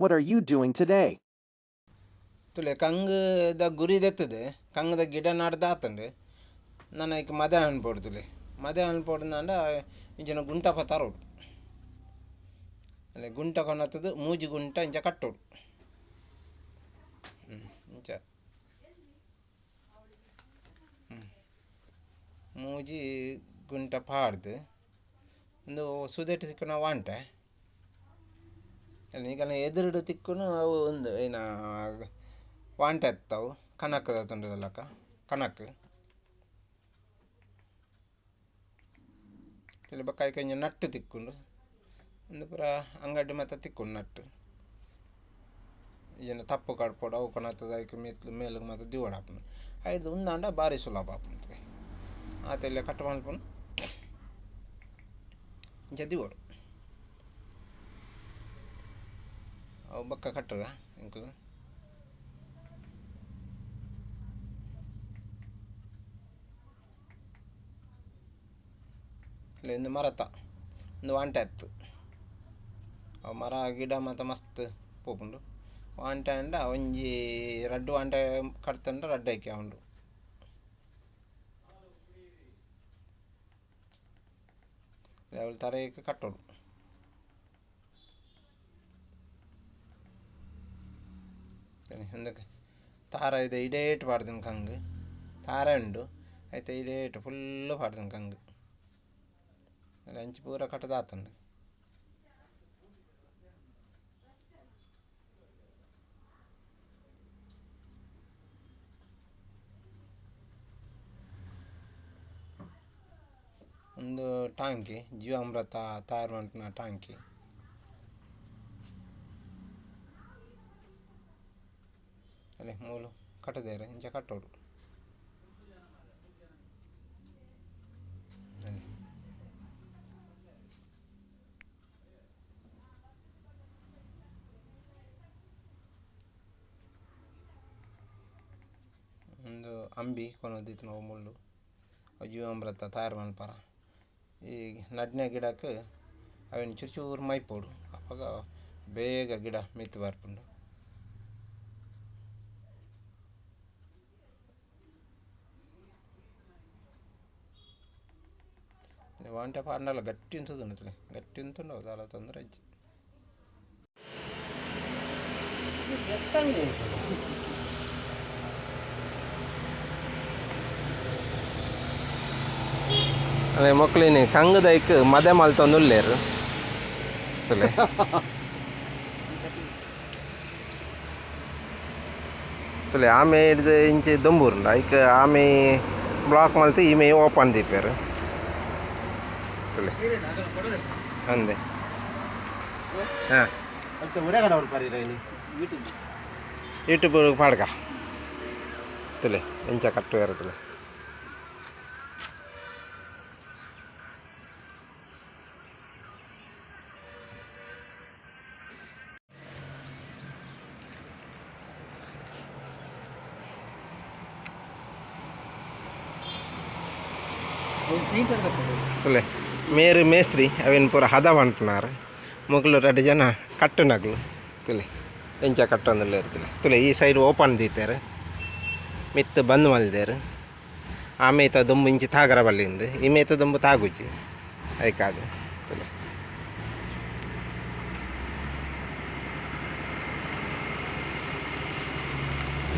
What are you doing today? ತುಲೆ, ಕಂಗದ ಗುರಿ ದೆತ್ತದೆ ಕಂಗದ ಗಿಡ ನಡ್ದಾತಂಡು ನನ್ನ ಈಗ ಮದೆ ಅನ್ಪೋಡು ತುಲೆ. ಮದೆ ಅನ್ಪೋಡು ಇಂಚಿನ ಗುಂಟ ಪತಾರೋಡು. ಅಲ್ಲಿ ಗುಂಟ ಕೊನತ್ತದು ಮೂಜಿ ಗುಂಟ ಇಂಚ ಕಟ್ಟೋಡು. ಇಂಚ. ಮೂಜಿ ಗುಂಟ ಪಾಡ್ದು. ಒಂದು ಸುದೆಟ್ಟು ಸಿಕ್ಕನ ವಾಂಟೆ. ಈಗ ಎದುರುಡು ತಿಕ್ಕುನು ಅವು ಒಂದು ಏನ ವಾಂಟೆ ಎತ್ತವು ಕನಕದ ತುಂಡದಲ್ಲಕ ಕನಕ್ ಕೆಲವು ಬಕ್ಕ ಕೊಂಚ ನಟ್ಟು ತಿಕ್ಕೊಂಡು, ಒಂದು ಪೂರ ಅಂಗಡಿ ಮತ್ತೆ ತಿಕ್ಕೊಂಡು ನಟ್ಟು. ಏನು ತಪ್ಪು ಕಡ್ಪೋಡು, ಅವು ಕೊನತ್ತದ ಅದಕ್ಕೆ ಮೆತ್ಲು, ಮೇಲಿಗೆ ಮತ್ತೆ ದಿವಡ ಹಾಪುನು ಐದು ಉಂದಾಂಡ ಭಾರಿ ಸುಲಭ ಆಪುಂತೆ ಆತೆಲ್ಲ ಕಟ್ ಮಲ್ಪನು ಇಂಚ ದಿವಡು ಅವು ಬಕ್ಕ ಕಟ್ಟುವ ಇಂಕ್ಲು ಇಲ್ಲಿ ಒಂದು ಮರತ ಒಂದು ವಾಂಟೆ ಎತ್ತು ಅವು ಮರ, ಗಿಡ ಮತ್ತು ಮಸ್ತ್ ಪೋಪುಂಡು. ವಾಂಟೆ ಅಂಡ, ಒಂಜಿ ರಡ್ಡು ವಾಂಟೆ ಕಟ್ತಂಡ ರಡ್ಡು ಐಕೆ ಉಂಡು. ಅವಳು ತರಕ್ಕೆ ಕಟ್ಟೋಡು ಒಂದಕ್ಕೆ ತಾರ ಇದೆ ಇಡೇಟ್ ಪಾಡ್ದನ್ ಕಂಗ್. ತಾರ ಉಂಡು. ಆಯ್ತು ಇಡೇಟ್ ಫುಲ್ಲು ಪಾಡ್ದನ್ ಕಂಗ್. ಅಂಚಿ ಪೂರ ಕಟ್ಟದಾತುಂಡು ಒಂದು ಟಾಂಕಿ, ಜೀವಾಮೃತ ತಯಾರು ಮಾಡಿನ ಟಾಂಕಿ. ಅಲ್ಲೇ ಮೂಲು ಕಟ್ಟದೇರೆ ಇಂಚ ಕಟ್ಟೋಡು. ಒಂದು ಅಂಬಿ ಕೊನೋದಿತ್ತು ನಾವು, ಮುಳ್ಳು. ಜೀವಾಮೃತ, ತಯಾರು ಮಾಡ್ಪಾರ ಈ ನಡ್ನೆ ಗಿಡಕ್ಕೆ ಅವಿನ ಚೂರು ಚೂರು ಮೈಪೋಡು. ಅವಾಗ ಬೇಗ ಗಿಡ ಮಿತ್ತು ಬರ್ಪುಂಡು ವಾಂಟೆ ಪಾಂಡಲ್ಲ ಗಟ್ಟಿ ಉಂಟು ಗಟ್ಟಿ ಉಂಟು ದಾಲ ತೊಂದರೆ ಅಜ್ಜಿ ಅದೇ ಮಕ್ಕಳಿನಿ ಕಂಗದೈಕ್ ಮದೆ ಮಲ್ತೊಂದು ಉಲ್ಲೇರು ಸಲೆ ತುಲೆ ಆಮೆ ಹಿಡ್ದು ಇಂಚೆ ದೊಂಬೂರುಂಡ ಐಕ್ ಆಮೆ ಬ್ಲಾಕ್ ಮಲ್ತು ಈಮೆ ಓಪನ್ ದೀಪೇರು ತುಲೆ ಅಂದೆ ಹಾಂ. ಮತ್ತೆ ಉಡಗಡ ಹೊಡ್ಪಾರಿ ಇಲ್ಲಿ. ಯೂಟ್ಯೂಬ್ ಪಾಡ್ಕ ತುಲೆ ಎಂಚ ಕಟ್ಟು ತುಲೆ ತುಲೆ ಮೇರು ಮೇಸ್ತ್ರಿ, ಅವೆನ್ ಪೂರ ಹದ ಹೊಂಟನಾರ ಮುಗ್ಲು ರಡ್ಡು ಜನ ಕಟ್ಟು ನಗ್ಲು. ತುಲೆ, ಎಂಚ ಕಟ್ಟೊಂದಲ್ಲ ಇರ್ತದೆ ತುಲೆ, ಈ ಸೈಡ್ ಓಪನ್ ದೀತಾರೆ. ಮಿತ್ತು ಬಂದ್ ಮಲ್ದೇರು. ಆಮೇತ ಮೇತ ದುಂಬು ಇಂಚಿ ತಾಗರ ಬಲ್ಲಿಂದ. ಈ ಮೇತ ದುಂಬು ತಾಗುಜಿ ಅದಕ್ಕಾದ ತುಲೆ.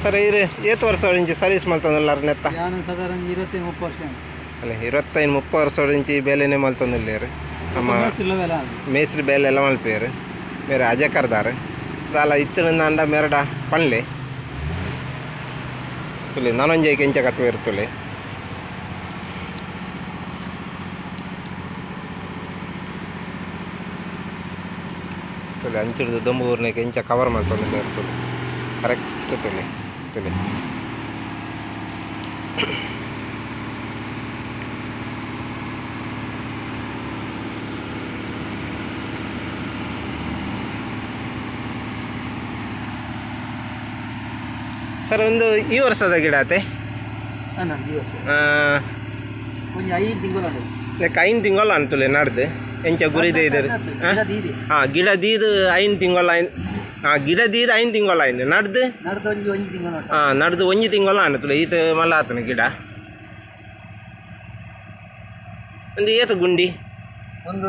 ಸರ್ ಏತ್ ವರ್ಷ ಇಂಚಿ ಸರ್ವಿಸ್ ಮಾಡ್ತಂದಲ್ಲ ನೆತ್ತ? ಸಾಧಾರಣ ಇರುತ್ತೆ ಮುಪ್ಪತ್ತು ವರ್ಷ. ಅಲ್ಲ ಇರುವತ್ತೈದು ಮುಪ್ಪ ವರ್ಷ ಇಂಚಿ ಬೇಲೆನೆ ಮಲ್ತೊಂದಿಲ್ಲೇರು. ನಮ್ಮ ಮೇಸ್ತ್ರಿ ಬೇಲೆ ಎಲ್ಲ ಮಲ್ಪೇರು ಬೇರೆ ಅಜೆ ಕರ್ದಾರೆ ಅದಲ್ಲ ಇತ್ತಿನ ಅಂಡ ಮೆರಡ ಪಣ್ಲೆ ತುಳಿ ನಾನೊಂಜೆ ಕೆಂಚ ಕಟ್ಟುವೇರು ತುಳಿ ತುಳಿ ಅಂಚಿಡ್ದು ದೊಂಬೂರ್ನೆ ಕೆಂಚ ಕವರ್ ಮಲ್ತಂದಿಲ್ಲ ತುಳಿ ಕರೆಕ್ಟ್ ತುಳಿ ತುಳಿ ಸರ್ ಒಂದು ಈ ವರ್ಷದ ಗಿಡ ಆತೆ ನಾನು ಐನ್ ತಿಂಗಳು ಐನು ಅಂತಲೆ ನಡ್ದು. ಎಂಚ ಗುರಿದೆ ಇದೆ ಹಾ ಹಾಂ ಗಿಡ ದೀದು ಐನ್ ತಿಂಗಳು ಐನ್ ಆ ಗಿಡ ದೀದು ಐದು ತಿಂಗಳ ಆಯ್ತು ನಡ್ದು? ಹಾಂ ನಡ್ದು ಒಂಜಿ ತಿಂಗಳ ಅನ್ನತ್ತಲ್ಲ ಈತ ಮಲ್ಲ ಆತನ ಗಿಡ. ಒಂದು ಏತ ಗುಂಡಿ? ಒಂದು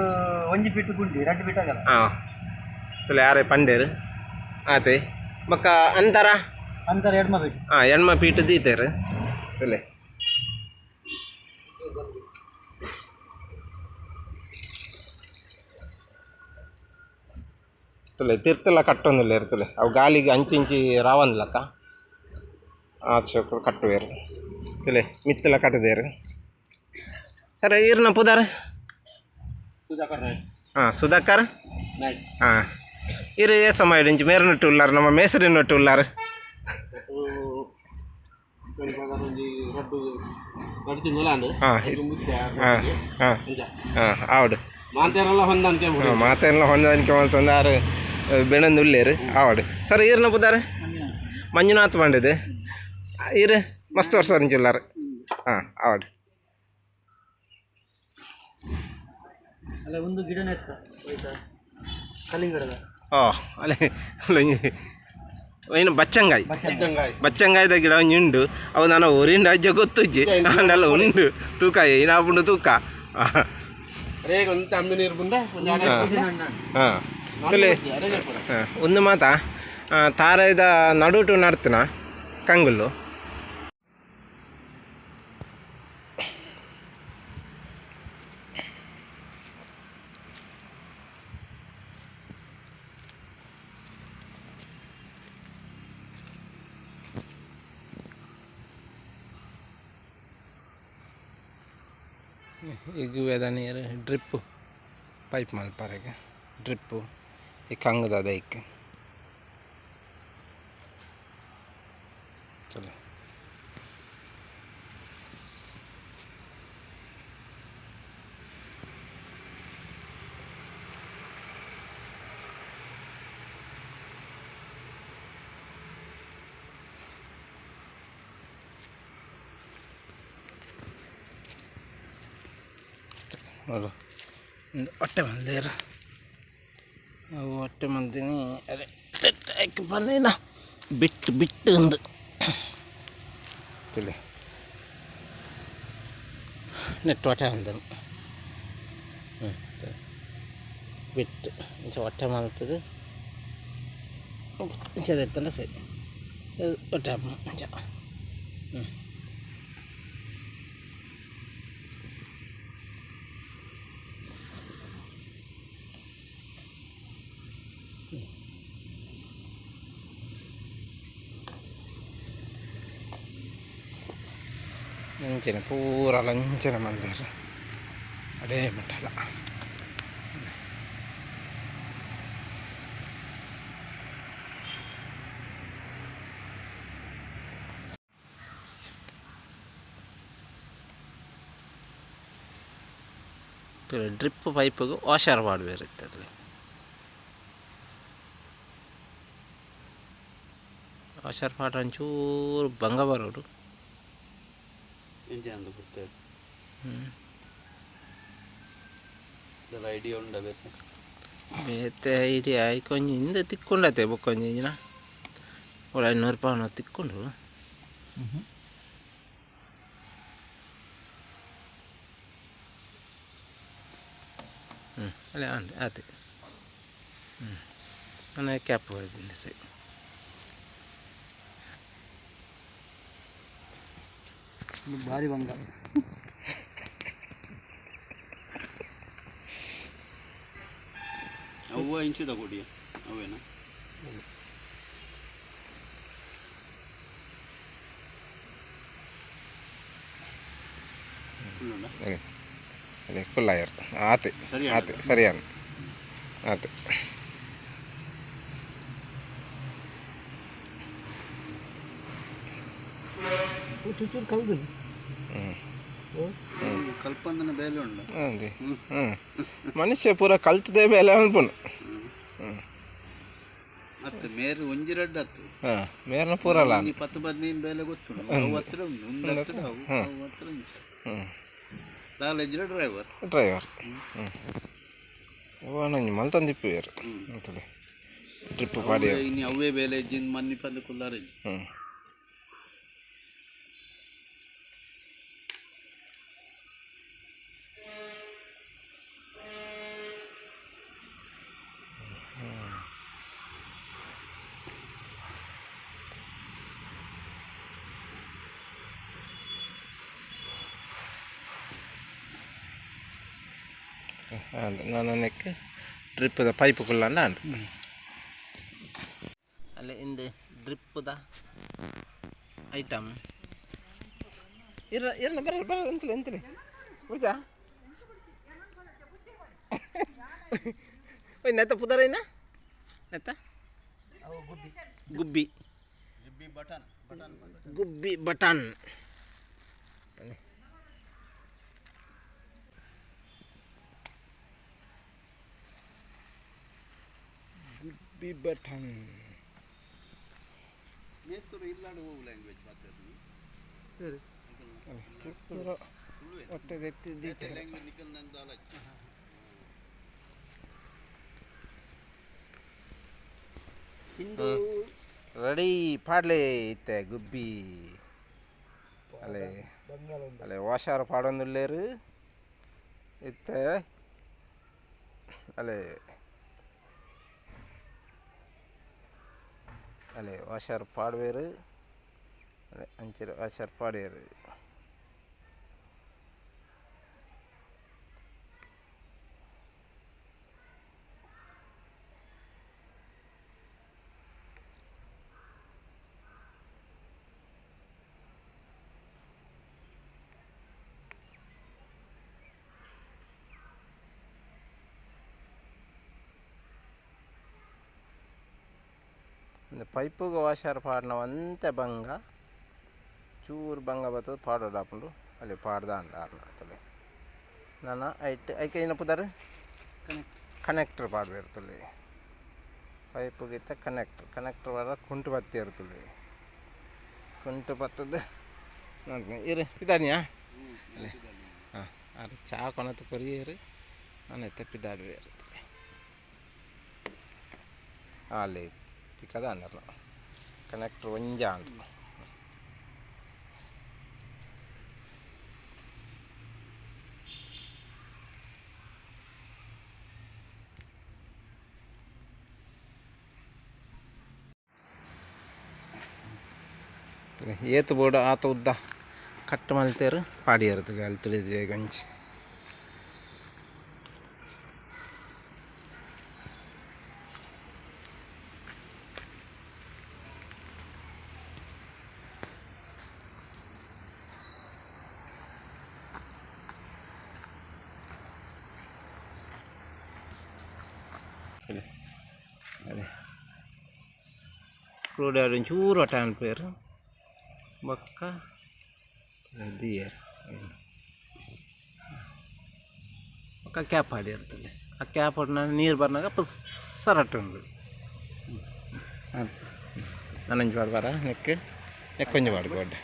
ಒಂಜಿ ಫೀಟ್ ಗುಂಡಿ ಎರಡು ಫೀಟ್ ಆಗಲ್ಲ. ಹಾಂ. ತುಲೆ ಯಾರೇ ಪಂಡೇರು ಆತೆ. ಮಕ್ಕ ಅಂತರ? ಅಂತರ ಎಡ್ಮ ಬಿಟ್ಟು ಹಾಂ ಎಣ್ಮ ಪೀಠ ದೀತಾರೆ. ತಲೆ ತುಲೆ ತಿರ್ತಲ ಕಟ್ಟೊಂದಿಲ್ಲ ಇರ್ತಲೆ ಅವು ಗಾಲಿಗೆ ಅಂಚಿಂಚಿ ರಾವಂದ್ಲಕ್ಕ ಆ ಚೋಕ್ರು ಕಟ್ಟುವೇರು. ತುಲೆ ಮಿತ್ತಲ ಕಟ್ಟದೇರು. ಸರ್ ಇರ್ನ ಪುದಾರ. ಸುಧಾಕರ್ ಹಾಂ ಸುಧಾಕರ್? ಹಾಂ ಇರು ಏ ಸಮಯ ಇಂಚು ಮೇರೆ ನಟ್ಟು ಉಲ್ಲಾರ ನಮ್ಮ ಮೇಸರಿ ನಟ್ಟು ಮಾತೆಲ್ಲ ಹೊಂದಾಣಿಕೆ ಮಾಡ್ತಂದು ಆರು ಬೆಣಂದು ಉಳ್ಳೇರು ಆವಡು ಸರ್ ಈರ್ನ ಪುದಾರೆ? ಮಂಜುನಾಥ್ ಬಂಡಿದೆ ಇರ. ಮಸ್ತ್ ವರ್ಷ ಅಂಚಿಲ್ಲಾರ ಹಾಂ ಆವಡು ಅಲ್ಲ ಒಂದು ಗಿಡನೇ ಕಲ್ಲಿಂಗಡದ. ಓ ಅಲ್ಲೇ ಏನು ಬಚ್ಚಂಗಾಯಿ? ಬಚ್ಚಂಗಾಯಿ. ಬಚ್ಚಂಗಾಯ್ದ ಗಿಡ ಒಂಜಿ ಉಂಡು. ಅವು ನಾನು ಊರಿನ ರಾಜ್ಯ ಗೊತ್ತುಜ್ಜಿ. ಅಂಡೆಲ್ಲ ಉಂಡು. ತೂಕ ಏನಾಪುಂಡು ತೂಕ? ರೇಗ ಒಂದು ಮಾತಾ ತಾರೈದ ನಡುಟು ನಡ್ತನ? ಕಂಗುಲ್ಲು. ಈಗ ವೇದ ನೀರು ಡ್ರಿಪ್ಪು ಪೈಪ್ ಮಲ್ಪರೆಗೆ ಡ್ರಿಪ್ಪು ಈ ಕಂಗದ ಅದಕ್ಕೆ ಹೊಟ್ಟೆ ಮಂದಿರ ಅವು ಹೊಟ್ಟೆ ಮಂದಿನಿ ಅದೇ ಹಾಕಿ ಬಂದೇನ ಬಿಟ್ಟು ಬಿಟ್ಟು ಒಂದು ತಿಳಿ ನೆಟ್ಟು ಹೊಟ್ಟೆ ಅಂದನು ಹ್ಞೂ ಸರಿ. ಬಿಟ್ಟು ಇಂಚ ಹೊಟ್ಟೆ ಮಲ್ತದು ಇಂಚ ಎತ್ತಲ್ಲ ಸರಿ ಲಂಚನ ಪೂರ ಲಂಚನ ಮಂದಿರ. ಅಡೇ ಮಠಲ ಡ್ರಿಪ್ ಪೈಪಿಗೆ ವಾಷರ್ ಮಾಡಬೇಕಿರ್ತದೆ ವಾಷರ್ ಪಾಟ್ ಒಂಚೂರು ಭಂಗ ಬರೋಡು ಎಂಜಿ ಅಂದು ಗೊತ್ತೇವೆ ಹ್ಞೂ ಇದೆಲ್ಲ ಐಡಿಯಾ ಉಂಡ ಬೇಕು ಬೇತೆ ಐಡಿ ಆಯ್ ಕೊಂಚ ಹಿಂದೆ ತಿಕ್ಕೊಂಡತೆ ಬೊಕ್ಕೊಂಜಿನ ಒಳ ಐನೂರು ರೂಪಾಯಿ ತಿಕ್ಕೊಂಡು ಹ್ಞೂ ಅಲ್ಲೇ ಅಂದೆ ಆತೆ ಹ್ಞೂ ನನಗೆ ಕ್ಯಾಪ್ ಹೋಗಿದ್ದೀನಿ ಸರಿ ಭಾರಿ ಬಂಗ. ಅವ್ವ ಇಂಚಿದ ಕೊಡಿ ಅವೇನ? ಫುಲ್ಲುಂಡ ಅದೇ ಅದೇ ಕುಲ್ಲಾಯರ್ ಆತೆ ಸರಿ ಆತೆ ಸರಿಯಾನ ಆತೆ. ಕಲ್ದು ಕಲ್ಪಂದನ ಬೇಲೆ ಉಂಡು ಅದೇ. ಹ್ಞೂ ಮನುಷ್ಯ ಪೂರ ಕಲ್ತದೇ ಬೇಲೆ ಅನ್ಪುನು ಮತ್ತೆ ಮೇರು ಒಂಜಿ ರಡ್ಡ ಹತ್ತು. ಹಾಂ ಮೇರ್ನ ಪೂರ ಅಲ್ಲ. ಪತ್ತು ಬದ್ನೀನ್ ಬೇಲೆ ಗೊತ್ತುಂಡು ಅವು ಒಂದು ಹತ್ತಿರ ಅವು ಅವು ಹತ್ರ ಉಂಟು. ಹ್ಞೂ ಲಾಲೆಜ್ರ ಡ್ರೈವರ್ ಡ್ರೈವರ್ ಹ್ಞೂ ನಂಗೆ ಮಲ್ತಂದಿಪ್ಪು ಯಾರು? ಅಂತೇಳಿ ಟ್ರಿಪ್ ಮಾಡಿ ಇನ್ನು ಅವೇ ಬೇಲೆ ಇಜ್ಜಿಂದ ಮನ್ನಿ ಪಂದು ಕುಲ್ಲಾರ ಹ್ಞೂ ನಾನು ನೆಕ್ ಡ್ರಿಪ್ಪದ ಪೈಪುಗುಲ್ಲ ಅಂಡ್ ಅಲ್ಲೇ ಡ್ರಿಪ್ ಡ್ರಿಪ್ಪದ ಐಟಮ್ ಇರ ಇರಲ್ಲ ಬರ ಬರ ಎಂತಲೇ ಎಂತಲೇ ಉಳಿಸಾ ಓಯ್ ನೆತ್ತ ಪುದರೇನ ನೆತ್ತ? ಗುಬ್ಬಿ. ಬಟನ್ ಬಟನ್ ಗುಬ್ಬಿ ಬಟನ್ ಗುಬ್ಬಿ ಬಟನ್ ಮೇಸ್ತರು ಇಲ್ಲಾಡು ಹೋಗು ಲ್ಯಾಂಗ್ವೇಜ್ ಮಾತಾಡ್ತೀನಿ ಹೊಟ್ಟೆ ಎತ್ತಿದ್ದಿತ್ತು ಲ್ಯಾಂಗ್ವೇಜ್ ನಿಕ್ಕಲ್ ಬಟನ್ ಆಲೋಚನೆ? ಹಿಂದೂ ರೆಡಿ ಪಾಡ್ಲೆ ಇತ್ತೆ ಗುಬ್ಬಿ. ಅಲ್ಲೇ ಅಲ್ಲೇ ವಾಷಾರ ಪಾಡೊಂದುಲ್ಲೇರು ಇತ್ತೆ ಅಲ್ಲೇ അല്ലേ? ആ ഷർപ്പാട് അഞ്ചര ആ ഷർപ്പാട് ಪೈಪುಗ ವಾಶಾರ್ ಪಾಡ್ನ ಒಂತೆ ಬಂಗ ಚೂರು ಬಂಗ ಬರ್ತದೆ ಪಾಡೋಡಾಪುಂಡು ಅಲ್ಲಿ ಪಾಡ್ದ ಅಂಡ ಆರ್ನ ನನ್ನ ಐಟ್, ಐಕೆ ಏನಪ್ಪದಾರೆ ಕನೆಕ್ಟ್ರ್ ಪಾಡ್ಬೇರ್ತಲ್ಲಿ ಪಾಡ್ವೆ ಇರ್ತದೆ. ಪೈಪುಗಿತ್ತ ಕನೆಕ್ಟರ್ ಕನೆಕ್ಟರ್ ಪಾಡ ಕುಂಟು ಬತ್ತಿ ಇರ್ತಲ್ಲಿ ಕುಂಟು ಬತ್ತದ ನೋಡಿ ಇರಿ ಪಿದಾನಿಯಾ ಅಲ್ಲಿ. ಹಾಂ ಅದು ಚಹಾ ಕೊನತ್ತು ಕೊರಿ ಇರಿ, ನಾನು ಎತ್ತ ಪಿದಾಡುವೆ ಅಲ್ಲಿ ಅನ್ನಲ್ಲ ಕನೆಕ್ಟರ್ ಒಂಜ ಅಂತ ಏತು ಬೋರ್ಡ್ ಆತ ಉದ್ದ ಕಟ್ ಮಲ್ತೇರು ಪಾಡಿಯರ್ತು ಅಲ್ಲಿ ತಿಳಿದ್ವಿ ಗಂಜಿ. udah ada curah tanper maka dia maka cap ಹಾಡಿರ್ತದೆ ಆ ಕ್ಯಾಪನ್ನ ನೀರು ಬಂದಾಗ ಪಸರಟ್ಟು ನನಂಜು ಬಾಡ್ಬಾರ ನೆಕ್ ನೆಕ್ ಒಂಜಿ ಬಾಡ್ಕೊಡ್ಡೆ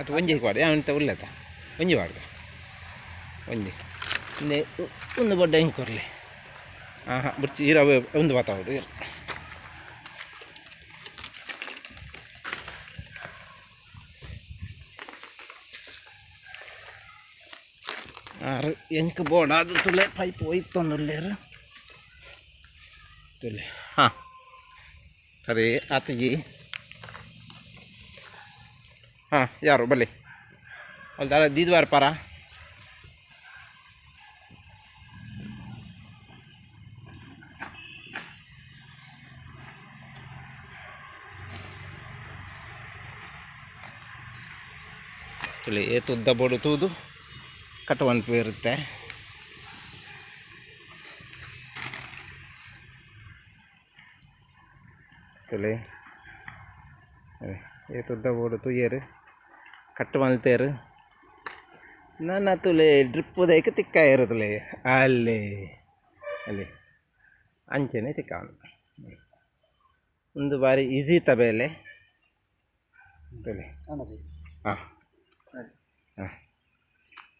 ಅದು ಒಂಜಿ ಬಾಡ ಅಂತ ಉಳ್ಳದ? ಒಂಜಿ ಬಾಡ್ಗ ಒಂಜಿ. ಒಂದು ಒಂದು ಬೊಡ್ಡ ಹೆಂಗೆ ಕೊರಲಿ? ಹಾಂ ಹಾಂ ಬಿಡ್ಚಿ ಇರೋ ಒಂದು ಬಾತಾವಡು ಆರು ಎಂಕ್ ಬೋರ್ಡ್. ಅದು ತುಲೆ ಪೈಪ್ ಹೋಯ್ತೊಂದುಲ್ಲೇರು ತುಲೆ. ಹಾಂ. ಸರಿ, ಆತಗಿ. ಹಾಂ, ಯಾರು ಬಲ್ಲಿ ಅಲ್ದಾರ ದೀದ್ವಾರ ಪಾರ. ತುಲೆ ಏತು ಉದ್ದ ಬೋಡು ತೂದು. ಕಟ್ಟುವಂಟು ಇರುತ್ತೆ. ಏ ಅದೇ ಏತುದ್ದ ಬೋಡು ತುಯ್ಯರು. ಕಟ್ ಮಲ್ತೇರು ನನ್ನ ತುಲೆ ಡ್ರಿಪ್ ದೈಕ ತಿಕ್ಕ ಇರುತ್ತಲೆ ಅಲ್ಲಿ. ಅಲ್ಲಿ. ಅಂಚೆನೆ ತಿಕ್ಕ ಒಂದು ಬಾರಿ ಈಸಿ ತಬೆಲೆ. ತುಲೆ. ಹಾಂ. ಹಾಂ.